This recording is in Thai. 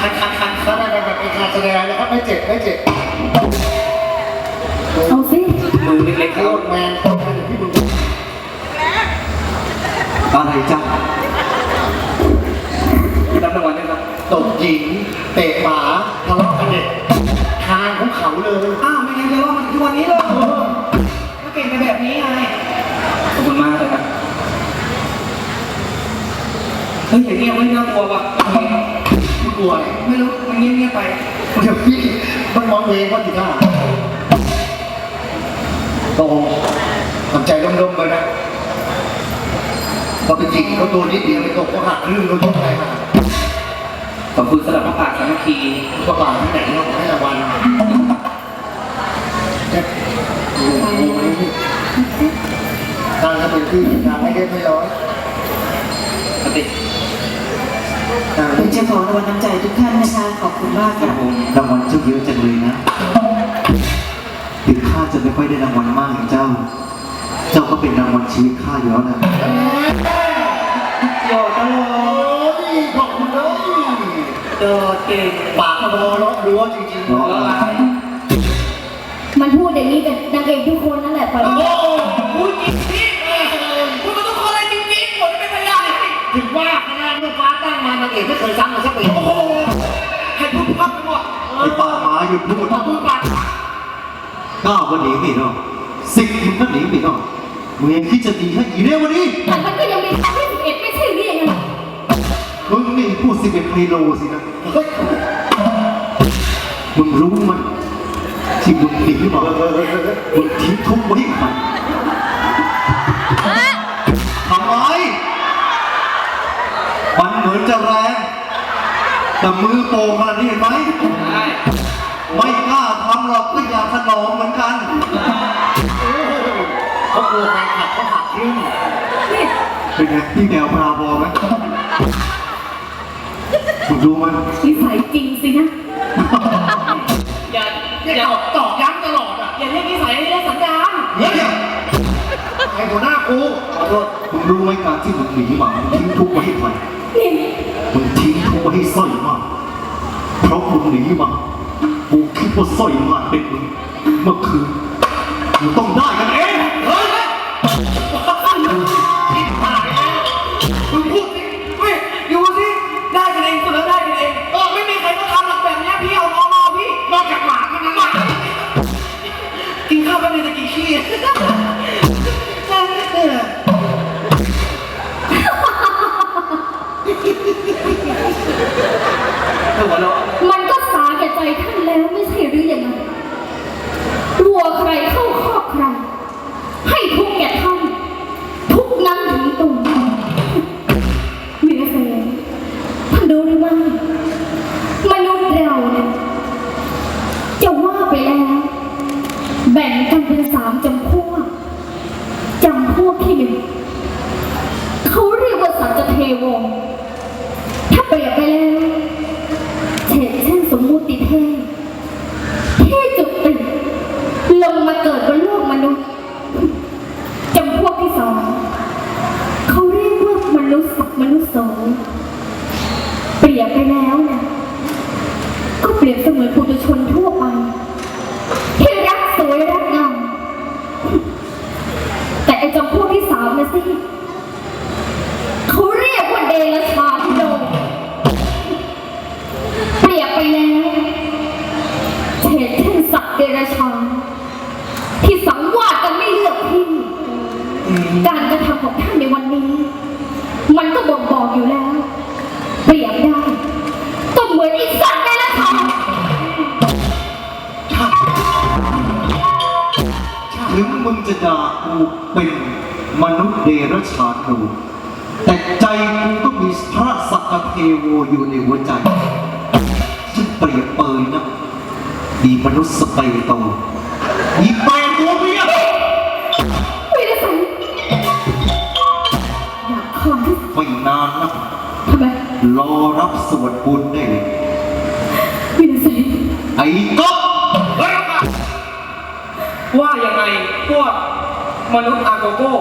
ถ้าได้แบบเป็นการแสดงนะครับไม่เจ็บไม่เจ็บเอาสิมือเล็กๆโคตรแมนโคตรแมนที่งอะไรจ้ะรับรางวัลได้รับตบหญิง เตะหมาทะเลาะกันเด็กทางของเขาเลยอ้าวไม่งั้นจะเลาะกันทุกวันนี้เลยก็เก่งไปแบบนี้ไงขอบคุณมากเลยครับเฮ้ยอย่างนี้ไม่น่ากลัวว่ะ กลัวไม่รู้มันเงียบๆไปเดี๋ยวพี่มันมองเองว่าจีน่าโตทำใจร่มๆไปนะพอเป็นจริงเขาตัวนิดเดียวไม่ตกก็หักครึ่งเขาต้องไปหักขอบคุณสำหรับพระป่าสามัคคีกระบาดที่ไหนเราให้รางวัลทางก็เป็นที่ทางไม่เล็กไม่น้อยปฏิทาง จะขอรางวัลน้ำใจทุกท่านนะคะ ขอบคุณมากครัค่ะบผมรางวัลเจ้าเยอะจังเลยนะ ถึงข้าจะไม่ค่อยได้รางวัลมากอย่างเจ้า เจ้าก็เป็นรางวัลชีวิตข้าอยู่แล้วนะโยตลอโอ้ยขอบคุณเลยโดดเก่ง ปากกระโดดร้รั้วจริงๆร้ออะไรมันพูดอย่างนี้กับนางเอกทุกคนนั่นแหละปล่อยโอ้โหพูดจริง เอกไม่เคยซ้ำมาสักปีโอ้โหให้พูดพักไปหมดไอ้ป่าหมาหยุดพูดขอบคุณปากก้าวก็หนีไม่รอดสิบมึงก็หนีไม่รอดมึงยังคิดจะดีให้อีเร็ววันนี้แต่มันก็ยังมีครั้งที่สิบเอ็ดไม่ใช่หรือยังไงมึงนี่พูดสิบเอ็ดไฮโลสินะเฮ้ยมึงรู้มันที่มึงหนีมาเฮ้ยเฮ้ยเฮ้ยเฮ้ยมึงทิ้งทุกไว้ให้ใค มันเหมือนจะแรงแต่มือโป่งขนาดนี้เห็นไหมใช่ไม่กล้าทำหรอกก็อยากถนอมเหมือนกันเขากลัวแฟนคลับเขาหักครึ่งนี่เป็นไงพี่แมวพาบอไหมคุณรู้ไหมนิสัยจริงสินะ อย่าเนี่ยอย่าตอบตอบย้ำตลอดอะ อย่าเรียกนิสัยให้เรียกสันดานเฮ้ยไอ้หัวหน้ากูขอโทษมึงรู้ไหมการที่มึงหนีมามึงทิ้งทุกข์ไว้ให้ใคร นี่มึงทิ้งทุกข์ไว้ให้สร้อยมากเพราะมึงหนีมากูคิดว่าสร้อยมาเป็นมึงเมื่อคืนมึงต้องได้กันเองเฮ้ยที่ผ่านแล้วมึงพูดสิเฮ้ยดูสิได้กันเองสุดแล้วได้กันเองเออไม่มีใครก็ทำหรอกแบบเนี้ยพี่เอานอนๆพี่นอกจากหมามันนะหมากินข้าวแป๊บนึงจะกิน ขี้หัวเราะมันก็สาแก่ใจท่านแล้วไม่ใช่หรือยังไงวัวใครเข้าคอกใครให้ทุกแก่ท่าน ทุกนั้นถึงตัวมีนะเซนท่านรู้หรือไม่มนุษย์เราเนี่ยจะว่าไปแล้ว แบ่งกันเป็นสามจำพวกจำพวกที่หนึ่งเขาเรียกว่าสัจเทวงถ้าเปรียบไปแล้ว การกระทำของท่านในวันนี้ มันก็บ่งบอกอยู่แล้ว เปรียบได้ก็เหมือนอีกสัตว์เดรัจฉานถึงมึงจะด่ากูเป็นมนุษย์เดรัจฉานดูแต่ใจกูก็มีพระสักเทโวอยู่ในหัวใจซึ่งเปรียบเปยนะดีมนุษย์สเปรโตอีเป รอรับสวดบุญได้เลยวิรสันไอ้ก๊อฟเฮ้ยว่ายังไงพวกมนุษย์อาโกโก้